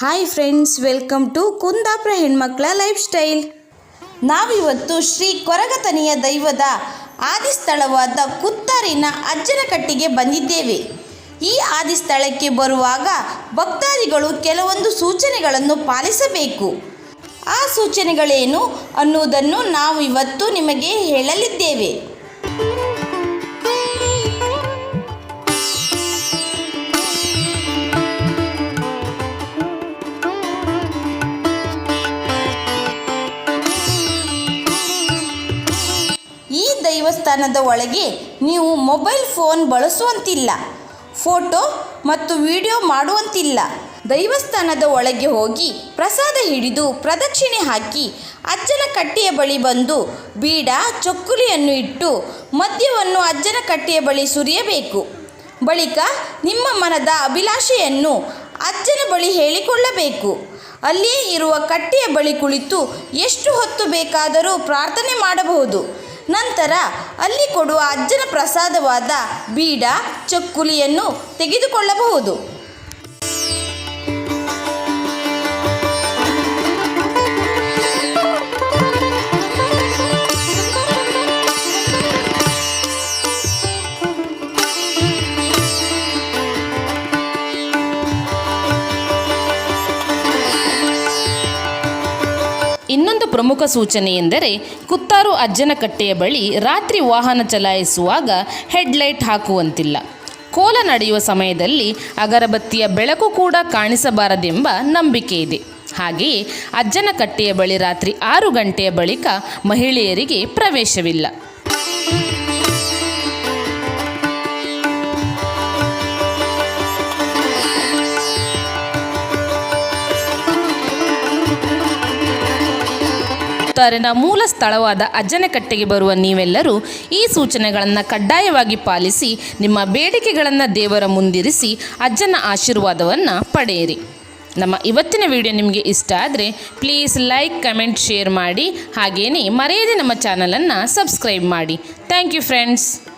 Hi friends welcome to Kundapura ಹೆಣ್ಮಕ್ಳ life style ನಾವಿವತ್ತು ಶ್ರೀ ಕೊರಗತನಿಯ ದೈವದ ಆದಿಸ್ಥಳವಾದ ಕುತ್ತಾರಿನ ಅಜ್ಜನಕಟ್ಟಿಗೆ ಬಂದಿದ್ದೇವೆ. ಈ ಆದಿಸ್ಥಳಕ್ಕೆ ಬರುವಾಗ ಭಕ್ತಾದಿಗಳು ಕೆಲವೊಂದು ಸೂಚನೆಗಳನ್ನು ಪಾಲಿಸಬೇಕು. ಆ ಸೂಚನೆಗಳೇನು ಅನ್ನುವುದನ್ನು ನಾವು ಇವತ್ತು ನಿಮಗೆ ಹೇಳಲಿದ್ದೇವೆ. ದೈವಸ್ಥಾನದ ಒಳಗೆ ನೀವು ಮೊಬೈಲ್ ಫೋನ್ ಬಳಸುವಂತಿಲ್ಲ, ಫೋಟೋ ಮತ್ತು ವಿಡಿಯೋ ಮಾಡುವಂತಿಲ್ಲ. ದೈವಸ್ಥಾನದ ಒಳಗೆ ಹೋಗಿ ಪ್ರಸಾದ ಹಿಡಿದು ಪ್ರದಕ್ಷಿಣೆ ಹಾಕಿ ಅಜ್ಜನ ಕಟ್ಟೆಯ ಬಳಿ ಬಂದು ಬೀಡ, ಚೊಕ್ಕುಲಿಯನ್ನು ಇಟ್ಟು ಮದ್ಯವನ್ನು ಅಜ್ಜನ ಕಟ್ಟೆಯ ಬಳಿ ಸುರಿಯಬೇಕು. ಬಳಿಕ ನಿಮ್ಮ ಮನದ ಅಭಿಲಾಷೆಯನ್ನು ಅಜ್ಜನ ಬಳಿ ಹೇಳಿಕೊಳ್ಳಬೇಕು. ಅಲ್ಲಿಯೇ ಇರುವ ಕಟ್ಟೆಯ ಬಳಿ ಕುಳಿತು ಎಷ್ಟು ಹೊತ್ತು ಬೇಕಾದರೂ ಪ್ರಾರ್ಥನೆ ಮಾಡಬಹುದು. ನಂತರ ಅಲ್ಲಿ ಕೊಡುವ ಅಜ್ಜನ ಪ್ರಸಾದವಾದ ಬೀಡ ಚಕ್ಕುಲಿಯನ್ನು ತೆಗೆದುಕೊಳ್ಳಬಹುದು. ಇನ್ನೊಂದು ಪ್ರಮುಖ ಸೂಚನೆ ಎಂದರೆ ಕುತ್ತಾರು ಅಜ್ಜನ ಕಟ್ಟೆಯ ಬಳಿ ರಾತ್ರಿ ವಾಹನ ಚಲಾಯಿಸುವಾಗ ಹೆಡ್ಲೈಟ್ ಹಾಕುವಂತಿಲ್ಲ. ಕೋಲ ನಡೆಯುವ ಸಮಯದಲ್ಲಿ ಅಗರಬತ್ತಿಯ ಬೆಳಕು ಕೂಡ ಕಾಣಿಸಬಾರದೆಂಬ ನಂಬಿಕೆ ಇದೆ. ಹಾಗೆಯೇ ಅಜ್ಜನ ಕಟ್ಟೆಯ ಬಳಿ ರಾತ್ರಿ ಆರು ಗಂಟೆಯ ಬಳಿಕ ಮಹಿಳೆಯರಿಗೆ ಪ್ರವೇಶವಿಲ್ಲ. ಕುತ್ತಾರಿನ ಮೂಲ ಸ್ಥಳವಾದ ಅಜ್ಜನಕಟ್ಟೆಗೆ ಬರುವ ನೀವೆಲ್ಲರೂ ಈ ಸೂಚನೆಗಳನ್ನು ಕಡ್ಡಾಯವಾಗಿ ಪಾಲಿಸಿ, ನಿಮ್ಮ ಬೇಡಿಕೆಗಳನ್ನು ದೇವರ ಮುಂದಿರಿಸಿ, ಅಜ್ಜನ ಆಶೀರ್ವಾದವನ್ನು ಪಡೆಯಿರಿ. ನಮ್ಮ ಇವತ್ತಿನ ವಿಡಿಯೋ ನಿಮಗೆ ಇಷ್ಟ ಆದರೆ ಪ್ಲೀಸ್ ಲೈಕ್ ಕಮೆಂಟ್ ಶೇರ್ ಮಾಡಿ ಹಾಗೆಯೇ ಮರೆಯದೆ ನಮ್ಮ ಚಾನಲನ್ನು ಸಬ್ಸ್ಕ್ರೈಬ್ ಮಾಡಿ. Thank you friends